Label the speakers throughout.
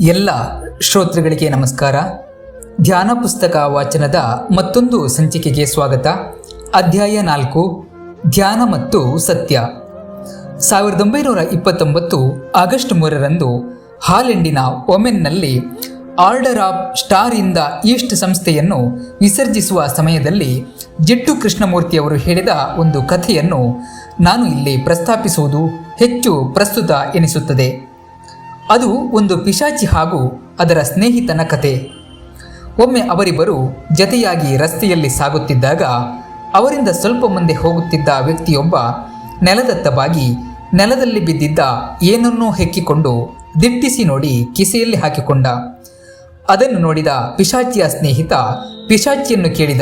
Speaker 1: ಎಲ್ಲ ಶ್ರೋತೃಗಳಿಗೆ ನಮಸ್ಕಾರ. ಧ್ಯಾನ ಪುಸ್ತಕ ವಾಚನದ ಮತ್ತೊಂದು ಸಂಚಿಕೆಗೆ ಸ್ವಾಗತ. ಅಧ್ಯಾಯ ನಾಲ್ಕು, ಧ್ಯಾನ ಮತ್ತು ಸತ್ಯ. ಸಾವಿರದ ಒಂಬೈನೂರ ಇಪ್ಪತ್ತೊಂಬತ್ತು ಆಗಸ್ಟ್ ಮೂರರಂದು ಹಾಲೆಂಡಿನ ಒಮೆನ್ನಲ್ಲಿ ಆರ್ಡರ್ ಆಫ್ ಸ್ಟಾರ್ ಇಂದ ಈಸ್ಟ್ ಸಂಸ್ಥೆಯನ್ನು ವಿಸರ್ಜಿಸುವ ಸಮಯದಲ್ಲಿ ಜಿಟ್ಟು ಕೃಷ್ಣಮೂರ್ತಿಯವರು ಹೇಳಿದ ಒಂದು ಕಥೆಯನ್ನು ನಾನು ಇಲ್ಲಿ ಪ್ರಸ್ತಾಪಿಸುವುದು ಹೆಚ್ಚು ಪ್ರಸ್ತುತ ಎನಿಸುತ್ತದೆ. ಅದು ಒಂದು ಪಿಶಾಚಿ ಹಾಗೂ ಅದರ ಸ್ನೇಹಿತನ ಕತೆ. ಒಮ್ಮೆ ಅವರಿಬ್ಬರು ಜತೆಯಾಗಿ ರಸ್ತೆಯಲ್ಲಿ ಸಾಗುತ್ತಿದ್ದಾಗ ಅವರಿಂದ ಸ್ವಲ್ಪ ಮುಂದೆ ಹೋಗುತ್ತಿದ್ದ ವ್ಯಕ್ತಿಯೊಬ್ಬ ನೆಲದತ್ತ ಬಾಗಿ ನೆಲದಲ್ಲಿ ಬಿದ್ದಿದ್ದ ಏನನ್ನೂ ಹೆಕ್ಕಿಕೊಂಡು ದಿಟ್ಟಿಸಿ ನೋಡಿ ಕಿಸೆಯಲ್ಲಿ ಹಾಕಿಕೊಂಡ. ಅದನ್ನು ನೋಡಿದ ಪಿಶಾಚಿಯ ಸ್ನೇಹಿತ ಪಿಶಾಚಿಯನ್ನು ಕೇಳಿದ,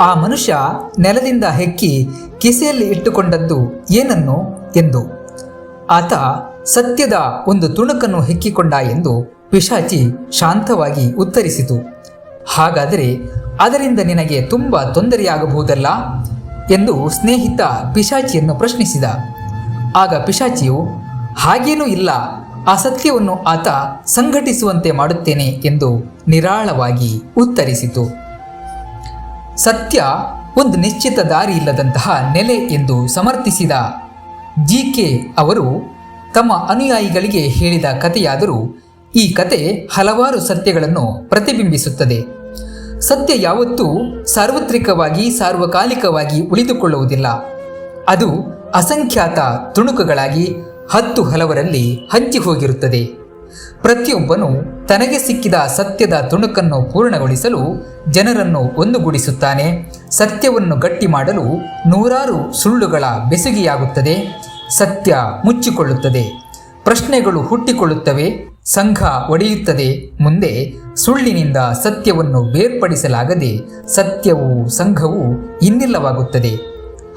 Speaker 1: ಆ ಮನುಷ್ಯ ನೆಲದಿಂದ ಹೆಕ್ಕಿ ಕಿಸೆಯಲ್ಲಿ ಇಟ್ಟುಕೊಂಡದ್ದು ಏನನ್ನು? ಎಂದು. ಆತ ಸತ್ಯದ ಒಂದು ತುಣುಕನ್ನು ಹೆಕ್ಕಿಕೊಂಡ ಎಂದು ಪಿಶಾಚಿ ಶಾಂತವಾಗಿ ಉತ್ತರಿಸಿತು. ಹಾಗಾದರೆ ಅದರಿಂದ ನಿನಗೆ ತುಂಬ ತೊಂದರೆಯಾಗಬಹುದಲ್ಲ? ಎಂದು ಸ್ನೇಹಿತ ಪಿಶಾಚಿಯನ್ನು ಪ್ರಶ್ನಿಸಿದ. ಆಗ ಪಿಶಾಚಿಯು, ಹಾಗೇನೂ ಇಲ್ಲ. ಆ ಸತ್ಯವನ್ನು ಆತ ಸಂಘಟಿಸುವಂತೆ ಮಾಡುತ್ತೇನೆ ಎಂದು ನಿರಾಳವಾಗಿ ಉತ್ತರಿಸಿತು. ಸತ್ಯ ಒಂದು ನಿಶ್ಚಿತ ದಾರಿ ಇಲ್ಲದಂತಹ ನೆಲೆ ಎಂದು ಸಮರ್ಥಿಸಿದ ಜಿ ಕೆ ಅವರು ತಮ್ಮ ಅನುಯಾಯಿಗಳಿಗೆ ಹೇಳಿದ ಕಥೆಯಾದರೂ ಈ ಕತೆ ಹಲವಾರು ಸತ್ಯಗಳನ್ನು ಪ್ರತಿಬಿಂಬಿಸುತ್ತದೆ. ಸತ್ಯ ಯಾವತ್ತೂ ಸಾರ್ವತ್ರಿಕವಾಗಿ, ಸಾರ್ವಕಾಲಿಕವಾಗಿ ಉಳಿದುಕೊಳ್ಳುವುದಿಲ್ಲ. ಅದು ಅಸಂಖ್ಯಾತ ತುಣುಕುಗಳಾಗಿ ಹತ್ತು ಹಲವರಲ್ಲಿ ಹಂಚಿ ಹೋಗಿರುತ್ತದೆ. ಪ್ರತಿಯೊಬ್ಬನು ತನಗೆ ಸಿಕ್ಕಿದ ಸತ್ಯದ ತುಣುಕನ್ನು ಪೂರ್ಣಗೊಳಿಸಲು ಜನರನ್ನು ಒಂದುಗೂಡಿಸುತ್ತಾನೆ ಸತ್ಯವನ್ನು ಗಟ್ಟಿ ಮಾಡಲು ನೂರಾರು ಸುಳ್ಳುಗಳ ಬೆಸುಗೆಯಾಗುತ್ತದೆ. ಸತ್ಯ ಮುಚ್ಚಿಕೊಳ್ಳುತ್ತದೆ. ಪ್ರಶ್ನೆಗಳು ಹುಟ್ಟಿಕೊಳ್ಳುತ್ತವೆ, ಸಂಘ ಒಡೆಯುತ್ತದೆ. ಮುಂದೆ ಸುಳ್ಳಿನಿಂದ ಸತ್ಯವನ್ನು ಬೇರ್ಪಡಿಸಲಾಗದೆ ಸತ್ಯವು ಸಂಘವು ಇನ್ನಿಲ್ಲವಾಗುತ್ತದೆ.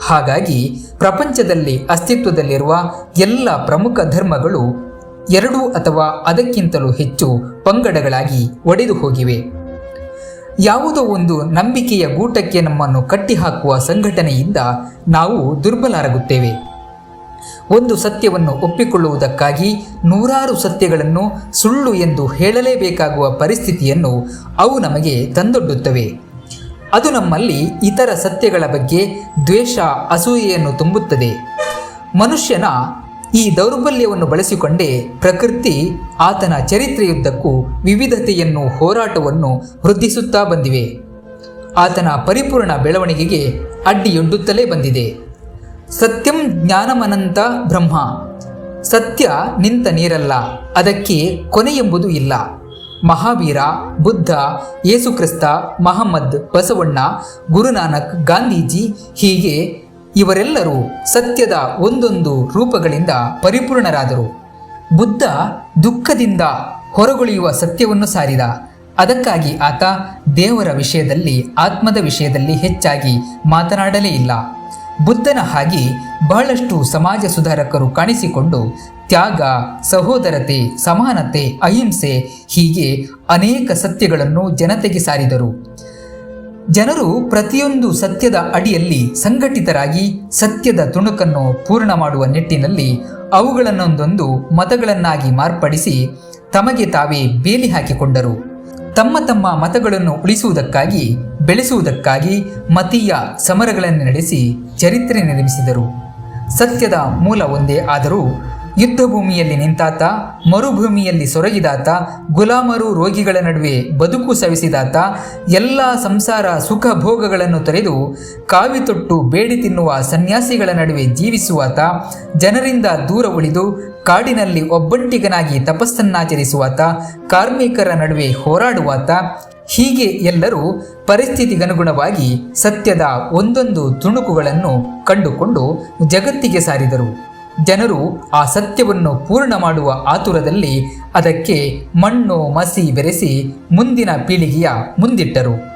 Speaker 1: ಹಾಗಾಗಿ ಪ್ರಪಂಚದಲ್ಲಿ ಅಸ್ತಿತ್ವದಲ್ಲಿರುವ ಎಲ್ಲ ಪ್ರಮುಖ ಧರ್ಮಗಳು ಎರಡು ಅಥವಾ ಅದಕ್ಕಿಂತಲೂ ಹೆಚ್ಚು ಪಂಗಡಗಳಾಗಿ ಒಡೆದು ಹೋಗಿವೆ. ಯಾವುದೋ ಒಂದು ನಂಬಿಕೆಯ ಗೂಟಕ್ಕೆ ನಮ್ಮನ್ನು ಕಟ್ಟಿಹಾಕುವ ಸಂಘಟನೆಯಿಂದ ನಾವು ದುರ್ಬಲರಾಗುತ್ತೇವೆ. ಒಂದು ಸತ್ಯವನ್ನು ಒಪ್ಪಿಕೊಳ್ಳುವುದಕ್ಕಾಗಿ ನೂರಾರು ಸತ್ಯಗಳನ್ನು ಸುಳ್ಳು ಎಂದು ಹೇಳಲೇಬೇಕಾಗುವ ಪರಿಸ್ಥಿತಿಯನ್ನು ಅವು ನಮಗೆ ತಂದೊಡ್ಡುತ್ತವೆ. ಅದು ನಮ್ಮಲ್ಲಿ ಇತರ ಸತ್ಯಗಳ ಬಗ್ಗೆ ದ್ವೇಷ, ಅಸೂಯೆಯನ್ನು ತುಂಬುತ್ತದೆ. ಮನುಷ್ಯನ ಈ ದೌರ್ಬಲ್ಯವನ್ನು ಬಳಸಿಕೊಂಡೇ ಪ್ರಕೃತಿ ಆತನ ಚರಿತ್ರೆಯುದ್ದಕ್ಕೂ ವಿವಿಧತೆಯನ್ನು ಹೋರಾಟವನ್ನು ವೃದ್ಧಿಸುತ್ತಾ ಬಂದಿವೆ. ಆತನ ಪರಿಪೂರ್ಣ ಬೆಳವಣಿಗೆಗೆ ಅಡ್ಡಿಯೊಡ್ಡುತ್ತಲೇ ಬಂದಿದೆ. ಸತ್ಯಂ ಜ್ಞಾನಮನಂತ ಬ್ರಹ್ಮ. ಸತ್ಯ ನಿಂತ ನೀರಲ್ಲ, ಅದಕ್ಕೆ ಕೊನೆಯೆಂಬುದು ಇಲ್ಲ. ಮಹಾವೀರ, ಬುದ್ಧ, ಯೇಸುಕ್ರಿಸ್ತ, ಮಹಮ್ಮದ್, ಬಸವಣ್ಣ, ಗುರುನಾನಕ್, ಗಾಂಧೀಜಿ ಹೀಗೆ ಇವರೆಲ್ಲರೂ ಸತ್ಯದ ಒಂದೊಂದು ರೂಪಗಳಿಂದ ಪರಿಪೂರ್ಣರಾದರು. ಬುದ್ಧ ದುಃಖದಿಂದ ಹೊರಗುಳಿಯುವ ಸತ್ಯವನ್ನು ಸಾರಿದ. ಅದಕ್ಕಾಗಿ ಆತ ದೇವರ ವಿಷಯದಲ್ಲಿ, ಆತ್ಮದ ವಿಷಯದಲ್ಲಿ ಹೆಚ್ಚಾಗಿ ಮಾತನಾಡಲೇ ಇಲ್ಲ. ಬುದ್ಧನ ಹಾಗೆ ಬಹಳಷ್ಟು ಸಮಾಜ ಸುಧಾರಕರು ಕಾಣಿಸಿಕೊಂಡು ತ್ಯಾಗ, ಸಹೋದರತೆ, ಸಮಾನತೆ, ಅಹಿಂಸೆ ಹೀಗೆ ಅನೇಕ ಸತ್ಯಗಳನ್ನು ಜನತೆಗೆ ಸಾರಿದರು. ಜನರು ಪ್ರತಿಯೊಂದು ಸತ್ಯದ ಅಡಿಯಲ್ಲಿ ಸಂಘಟಿತರಾಗಿ ಸತ್ಯದ ತುಣುಕನ್ನು ಪೂರ್ಣ ಮಾಡುವ ನಿಟ್ಟಿನಲ್ಲಿ ಅವುಗಳನ್ನೊಂದೊಂದು ಮತಗಳನ್ನಾಗಿ ಮಾರ್ಪಡಿಸಿ ತಮಗೆ ತಾವೇ ಬೇಲಿ ಹಾಕಿಕೊಂಡರು. ತಮ್ಮ ತಮ್ಮ ಮತಗಳನ್ನು ಉಳಿಸುವುದಕ್ಕಾಗಿ ಬೆಳೆಸುವುದಕ್ಕಾಗಿ ಮತೀಯ ಸಮರಗಳನ್ನು ನಡೆಸಿ ಚರಿತ್ರೆ ನಿರ್ಮಿಸಿದರು. ಸತ್ಯದ ಮೂಲ ಒಂದೇ ಆದರೂ ಯುದ್ಧ ಭೂಮಿಯಲ್ಲಿ ನಿಂತಾತ, ಮರುಭೂಮಿಯಲ್ಲಿ ಸೊರಗಿದಾತ, ಗುಲಾಮರು ರೋಗಿಗಳ ನಡುವೆ ಬದುಕು ಸವಿಸಿದಾತ, ಎಲ್ಲ ಸಂಸಾರ ಸುಖ ಭೋಗಗಳನ್ನು ತೊರೆದು ಕಾವಿ ತೊಟ್ಟು ಬೇಡಿ ತಿನ್ನುವ ಸನ್ಯಾಸಿಗಳ ನಡುವೆ ಜೀವಿಸುವಾತ, ಜನರಿಂದ ದೂರ ಉಳಿದು ಕಾಡಿನಲ್ಲಿ ಒಬ್ಬಂಟಿಗನಾಗಿ ತಪಸ್ಸನ್ನಾಚರಿಸುವಾತ, ಕಾರ್ಮಿಕರ ನಡುವೆ ಹೋರಾಡುವಾತ, ಹೀಗೆ ಎಲ್ಲರೂ ಪರಿಸ್ಥಿತಿಗನುಗುಣವಾಗಿ ಸತ್ಯದ ಒಂದೊಂದು ತುಣುಕುಗಳನ್ನು ಕಂಡುಕೊಂಡು ಜಗತ್ತಿಗೆ ಸಾರಿದರು. ಜನರು ಆ ಸತ್ಯವನ್ನು ಪೂರ್ಣ ಮಾಡುವ ಆತುರದಲ್ಲಿ ಅದಕ್ಕೆ ಮಣ್ಣು, ಮಸಿ ಬೆರೆಸಿ ಮುಂದಿನ ಪೀಳಿಗೆಯ ಮುಂದಿಟ್ಟರು.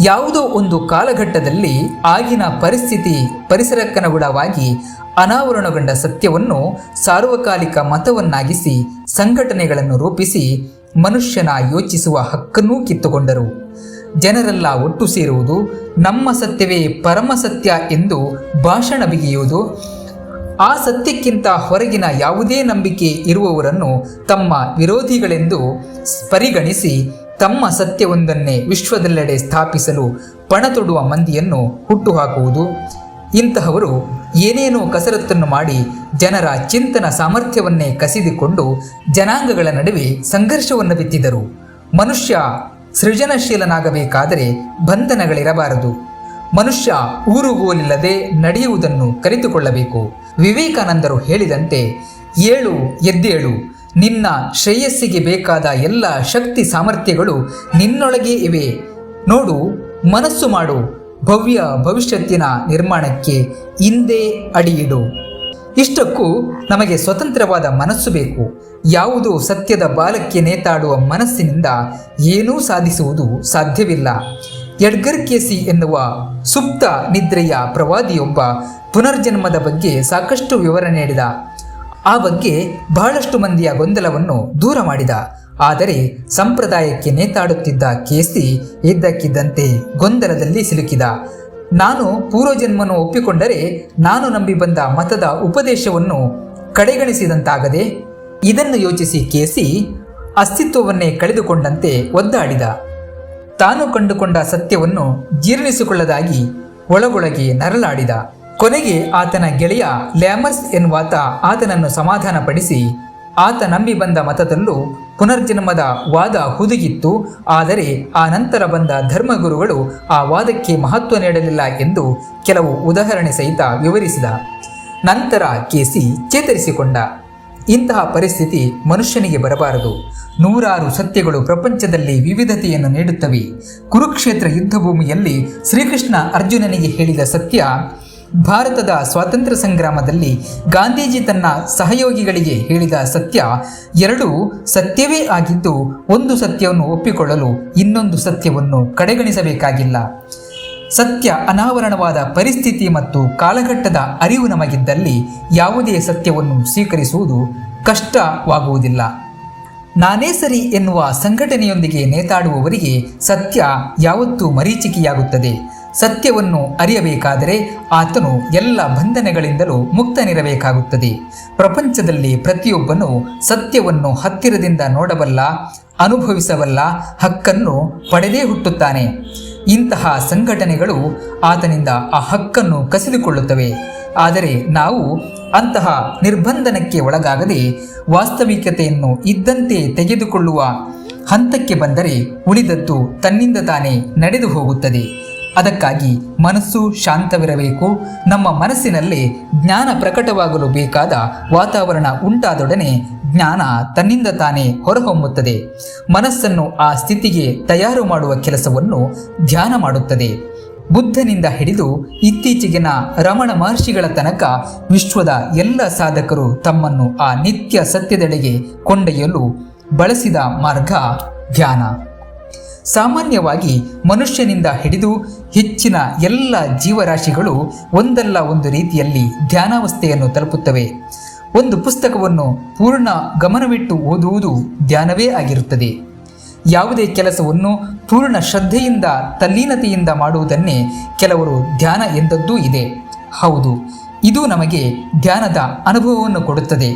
Speaker 1: ಯಾವುದೋ ಒಂದು ಕಾಲಘಟ್ಟದಲ್ಲಿ ಆಗಿನ ಪರಿಸ್ಥಿತಿ ಪರಿಸರಕ್ಕನುಗುಣವಾಗಿ ಅನಾವರಣಗೊಂಡ ಸತ್ಯವನ್ನು ಸಾರ್ವಕಾಲಿಕ ಮತವನ್ನಾಗಿಸಿ ಸಂಘಟನೆಗಳನ್ನು ರೂಪಿಸಿ ಮನುಷ್ಯನ ಯೋಚಿಸುವ ಹಕ್ಕನ್ನೂ ಕಿತ್ತುಕೊಂಡರು. ಜನರೆಲ್ಲ ಒಟ್ಟು ಸೇರುವುದು ನಮ್ಮ ಸತ್ಯವೇ ಪರಮ ಸತ್ಯ ಎಂದು ಭಾಷಣ ಬಿಗಿಯುವುದು ಆ ಸತ್ಯಕ್ಕಿಂತ ಹೊರಗಿನ ಯಾವುದೇ ನಂಬಿಕೆ ಇರುವವರನ್ನು ತಮ್ಮ ವಿರೋಧಿಗಳೆಂದು ಪರಿಗಣಿಸಿ ತಮ್ಮ ಸತ್ಯವೊಂದನ್ನೇ ವಿಶ್ವದೆಲ್ಲೆಡೆ ಸ್ಥಾಪಿಸಲು ಪಣತೊಡುವ ಮಂದಿಯನ್ನು ಹುಟ್ಟುಹಾಕುವುದು. ಇಂತಹವರು ಏನೇನೋ ಕಸರತ್ತನ್ನು ಮಾಡಿ ಜನರ ಚಿಂತನ ಸಾಮರ್ಥ್ಯವನ್ನೇ ಕಸಿದುಕೊಂಡು ಜನಾಂಗಗಳ ನಡುವೆ ಸಂಘರ್ಷವನ್ನು ಬಿತ್ತಿದರು. ಮನುಷ್ಯ ಸೃಜನಶೀಲನಾಗಬೇಕಾದರೆ ಬಂಧನಗಳಿರಬಾರದು. ಮನುಷ್ಯ ಊರುಗೋಲಿಲ್ಲದೆ ನಡೆಯುವುದನ್ನು ಕಲಿತುಕೊಳ್ಳಬೇಕು. ವಿವೇಕಾನಂದರು ಹೇಳಿದಂತೆ, ಏಳು, ಎದ್ದೇಳು. ನಿನ್ನ ಶ್ರೇಯಸ್ಸಿಗೆ ಬೇಕಾದ ಎಲ್ಲ ಶಕ್ತಿ ಸಾಮರ್ಥ್ಯಗಳು ನಿನ್ನೊಳಗೆ ಇವೆ. ನೋಡು, ಮನಸ್ಸು ಮಾಡು. ಭವ್ಯ ಭವಿಷ್ಯತ್ತಿನ ನಿರ್ಮಾಣಕ್ಕೆ ಹಿಂದೆ ಅಡಿಯಿಡು. ಇಷ್ಟಕ್ಕೂ ನಮಗೆ ಸ್ವತಂತ್ರವಾದ ಮನಸ್ಸು ಬೇಕು. ಯಾವುದು ಸತ್ಯದ ಬಾಲಕ್ಕೆ ನೇತಾಡುವ ಮನಸ್ಸಿನಿಂದ ಏನೂ ಸಾಧಿಸುವುದು ಸಾಧ್ಯವಿಲ್ಲ. ಎಡ್ಗರ್ ಕೇಸಿ ಎನ್ನುವ ಸುಪ್ತ ನಿದ್ರೆಯ ಪ್ರವಾದಿಯೊಬ್ಬ ಪುನರ್ಜನ್ಮದ ಬಗ್ಗೆ ಸಾಕಷ್ಟು ವಿವರ ನೀಡಿದ. ಆ ಬಗ್ಗೆ ಬಹಳಷ್ಟು ಮಂದಿಯ ಗೊಂದಲವನ್ನು ದೂರ ಮಾಡಿದ. ಆದರೆ ಸಂಪ್ರದಾಯಕ್ಕೆ ನೇತಾಡುತ್ತಿದ್ದ ಕೇಸಿ ಇದ್ದಕ್ಕಿದ್ದಂತೆ ಗೊಂದಲದಲ್ಲಿ ಸಿಲುಕಿದ. ನಾನು ಪೂರ್ವಜನ್ಮನು ಒಪ್ಪಿಕೊಂಡರೆ ನಾನು ನಂಬಿ ಬಂದ ಮತದ ಉಪದೇಶವನ್ನು ಕಡೆಗಣಿಸಿದಂತಾಗದೆ ಇದನ್ನು ಯೋಚಿಸಿ ಕೇಸಿ ಅಸ್ತಿತ್ವವನ್ನೇ ಕಳೆದುಕೊಂಡಂತೆ ಒದ್ದಾಡಿದ. ತಾನು ಕಂಡುಕೊಂಡ ಸತ್ಯವನ್ನು ಜೀರ್ಣಿಸಿಕೊಳ್ಳದಾಗಿ ಒಳಗೊಳಗೆ ನರಲಾಡಿದ ಕೊನೆಗೆ ಆತನ ಗೆಳೆಯ ಲ್ಯಾಮಸ್ ಎನ್ನುವಾತ ಆತನನ್ನು ಸಮಾಧಾನಪಡಿಸಿ ಆತ ನಂಬಿ ಬಂದ ಮತದಲ್ಲೂ ಪುನರ್ಜನ್ಮದ ವಾದ ಹುದುಗಿತ್ತು. ಆದರೆ ಆ ನಂತರ ಬಂದ ಧರ್ಮಗುರುಗಳು ಆ ವಾದಕ್ಕೆ ಮಹತ್ವ ನೀಡಲಿಲ್ಲ ಎಂದು ಕೆಲವು ಉದಾಹರಣೆ ಸಹಿತ ವಿವರಿಸಿದ. ನಂತರ ಕೇಸಿ ಚೇತರಿಸಿಕೊಂಡ. ಇಂತಹ ಪರಿಸ್ಥಿತಿ ಮನುಷ್ಯನಿಗೆ ಬರಬಾರದು. ನೂರಾರು ಸತ್ಯಗಳು ಪ್ರಪಂಚದಲ್ಲಿ ವಿವಿಧತೆಯನ್ನು ನೀಡುತ್ತವೆ. ಕುರುಕ್ಷೇತ್ರ ಯುದ್ಧಭೂಮಿಯಲ್ಲಿ ಶ್ರೀಕೃಷ್ಣ ಅರ್ಜುನನಿಗೆ ಹೇಳಿದ ಸತ್ಯ, ಭಾರತದ ಸ್ವಾತಂತ್ರ್ಯ ಸಂಗ್ರಾಮದಲ್ಲಿ ಗಾಂಧೀಜಿ ತನ್ನ ಸಹಯೋಗಿಗಳಿಗೆ ಹೇಳಿದ ಸತ್ಯ, ಎರಡೂ ಸತ್ಯವೇ ಆಗಿದ್ದು ಒಂದು ಸತ್ಯವನ್ನು ಒಪ್ಪಿಕೊಳ್ಳಲು ಇನ್ನೊಂದು ಸತ್ಯವನ್ನು ಕಡೆಗಣಿಸಬೇಕಾಗಿಲ್ಲ. ಸತ್ಯ ಅನಾವರಣವಾದ ಪರಿಸ್ಥಿತಿ ಮತ್ತು ಕಾಲಘಟ್ಟದ ಅರಿವು ನಮಗಿದ್ದಲ್ಲಿ ಯಾವುದೇ ಸತ್ಯವನ್ನು ಸ್ವೀಕರಿಸುವುದು ಕಷ್ಟವಾಗುವುದಿಲ್ಲ. ನಾನೇ ಸರಿ ಎನ್ನುವ ಸಂಘಟನೆಯೊಂದಿಗೆ ನೇತಾಡುವವರಿಗೆ ಸತ್ಯ ಯಾವತ್ತೂ ಮರೀಚಿಕೆಯಾಗುತ್ತದೆ. ಸತ್ಯವನ್ನು ಅರಿಯಬೇಕಾದರೆ ಆತನು ಎಲ್ಲ ಬಂಧನಗಳಿಂದಲೂ ಮುಕ್ತನಿರಬೇಕಾಗುತ್ತದೆ. ಪ್ರಪಂಚದಲ್ಲಿ ಪ್ರತಿಯೊಬ್ಬನು ಸತ್ಯವನ್ನು ಹತ್ತಿರದಿಂದ ನೋಡಬಲ್ಲ, ಅನುಭವಿಸಬಲ್ಲ ಹಕ್ಕನ್ನು ಪಡೆದೇ ಹುಟ್ಟುತ್ತಾನೆ. ಇಂತಹ ಸಂಘಟನೆಗಳು ಆತನಿಂದ ಆ ಹಕ್ಕನ್ನು ಕಸಿದುಕೊಳ್ಳುತ್ತವೆ. ಆದರೆ ನಾವು ಅಂತಹ ನಿರ್ಬಂಧನಕ್ಕೆ ಒಳಗಾಗದೆ ವಾಸ್ತವಿಕತೆಯನ್ನು ಇದ್ದಂತೆ ತೆಗೆದುಕೊಳ್ಳುವ ಹಂತಕ್ಕೆ ಬಂದರೆ ಉಳಿದದ್ದು ತನ್ನಿಂದ ತಾನೇ ನಡೆದು ಹೋಗುತ್ತದೆ ಅದಕ್ಕಾಗಿ ಮನಸ್ಸು ಶಾಂತವಿರಬೇಕು. ನಮ್ಮ ಮನಸ್ಸಿನಲ್ಲಿ ಜ್ಞಾನ ಪ್ರಕಟವಾಗಲು ಬೇಕಾದ ವಾತಾವರಣ ಉಂಟಾದೊಡನೆ ಜ್ಞಾನ ತನ್ನಿಂದ ತಾನೇ ಹೊರಹೊಮ್ಮುತ್ತದೆ. ಮನಸ್ಸನ್ನು ಆ ಸ್ಥಿತಿಗೆ ತಯಾರು ಮಾಡುವ ಕೆಲಸವನ್ನು ಧ್ಯಾನ ಮಾಡುತ್ತದೆ. ಬುದ್ಧನಿಂದ ಹಿಡಿದು ಇತ್ತೀಚೆಗಿನ ರಮಣ ಮಹರ್ಷಿಗಳ ತನಕ ವಿಶ್ವದ ಎಲ್ಲ ಸಾಧಕರು ತಮ್ಮನ್ನು ಆ ನಿತ್ಯ ಸತ್ಯದೆಡೆಗೆ ಕೊಂಡೊಯ್ಯಲು ಬಳಸಿದ ಮಾರ್ಗ ಧ್ಯಾನ. ಸಾಮಾನ್ಯವಾಗಿ ಮನುಷ್ಯನಿಂದ ಹಿಡಿದು ಹೆಚ್ಚಿನ ಎಲ್ಲ ಜೀವರಾಶಿಗಳು ಒಂದಲ್ಲ ಒಂದು ರೀತಿಯಲ್ಲಿ ಧ್ಯಾನಾವಸ್ಥೆಯನ್ನು ತಲುಪುತ್ತವೆ. ಒಂದು ಪುಸ್ತಕವನ್ನು ಪೂರ್ಣ ಗಮನವಿಟ್ಟು ಓದುವುದು ಧ್ಯಾನವೇ ಆಗಿರುತ್ತದೆ. ಯಾವುದೇ ಕೆಲಸವನ್ನು ಪೂರ್ಣ ಶ್ರದ್ಧೆಯಿಂದ, ತಲ್ಲೀನತೆಯಿಂದ ಮಾಡುವುದನ್ನೇ ಕೆಲವರು ಧ್ಯಾನ ಎಂದದ್ದೂ ಇದೆ. ಹೌದು, ಇದು ನಮಗೆ ಧ್ಯಾನದ ಅನುಭವವನ್ನು ಕೊಡುತ್ತದೆ.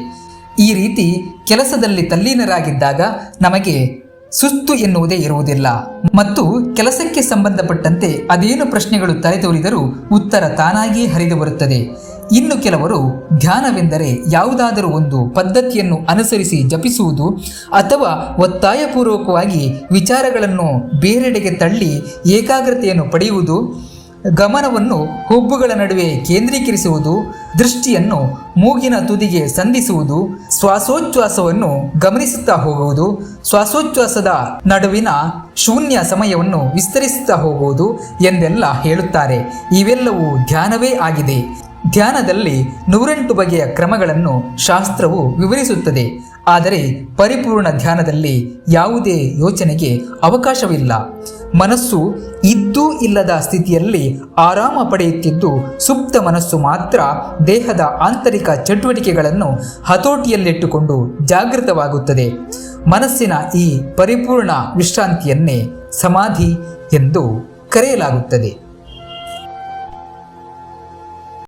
Speaker 1: ಈ ರೀತಿ ಕೆಲಸದಲ್ಲಿ ತಲ್ಲೀನರಾಗಿದ್ದಾಗ ನಮಗೆ ಸುಸ್ತು ಎನ್ನುವುದೇ ಇರುವುದಿಲ್ಲ. ಮತ್ತು ಕೆಲಸಕ್ಕೆ ಸಂಬಂಧಪಟ್ಟಂತೆ ಅದೇನು ಪ್ರಶ್ನೆಗಳು ತಲೆದೋರಿದರೂ ಉತ್ತರ ತಾನಾಗಿಯೇ ಹರಿದು ಬರುತ್ತದೆ. ಇನ್ನು ಕೆಲವರು ಧ್ಯಾನವೆಂದರೆ ಯಾವುದಾದರೂ ಒಂದು ಪದ್ಧತಿಯನ್ನು ಅನುಸರಿಸಿ ಜಪಿಸುವುದು ಅಥವಾ ಒತ್ತಾಯಪೂರ್ವಕವಾಗಿ ವಿಚಾರಗಳನ್ನು ಬೇರೆಡೆಗೆ ತಳ್ಳಿ ಏಕಾಗ್ರತೆಯನ್ನು ಪಡೆಯುವುದು ಗಮನವನ್ನು ಹುಬ್ಬುಗಳ ನಡುವೆ ಕೇಂದ್ರೀಕರಿಸುವುದು, ದೃಷ್ಟಿಯನ್ನು ಮೂಗಿನ ತುದಿಗೆ ಸಂಧಿಸುವುದು, ಶ್ವಾಸೋಚ್ಛ್ವಾಸವನ್ನು ಗಮನಿಸುತ್ತಾ ಹೋಗುವುದು, ಶ್ವಾಸೋಚ್ಛ್ವಾಸದ ನಡುವಿನ ಶೂನ್ಯ ಸಮಯವನ್ನು ವಿಸ್ತರಿಸುತ್ತಾ ಹೋಗುವುದು ಎಂದೆಲ್ಲ ಹೇಳುತ್ತಾರೆ. ಇವೆಲ್ಲವೂ ಧ್ಯಾನವೇ ಆಗಿದೆ. ಧ್ಯಾನದಲ್ಲಿ ನೂರೆಂಟು ಬಗೆಯ ಕ್ರಮಗಳನ್ನು ಶಾಸ್ತ್ರವು ವಿವರಿಸುತ್ತದೆ. ಆದರೆ ಪರಿಪೂರ್ಣ ಧ್ಯಾನದಲ್ಲಿ ಯಾವುದೇ ಯೋಚನೆಗೆ ಅವಕಾಶವಿಲ್ಲ. ಮನಸ್ಸು ಇದ್ದೂ ಇಲ್ಲದ ಸ್ಥಿತಿಯಲ್ಲಿ ಆರಾಮ ಪಡೆಯುತ್ತಿದ್ದು ಸುಪ್ತ ಮನಸ್ಸು ಮಾತ್ರ ದೇಹದ ಆಂತರಿಕ ಚಟುವಟಿಕೆಗಳನ್ನು ಹತೋಟಿಯಲ್ಲಿಟ್ಟುಕೊಂಡು ಜಾಗೃತವಾಗುತ್ತದೆ. ಮನಸ್ಸಿನ ಈ ಪರಿಪೂರ್ಣ ವಿಶ್ರಾಂತಿಯನ್ನೇ ಸಮಾಧಿ ಎಂದು ಕರೆಯಲಾಗುತ್ತದೆ.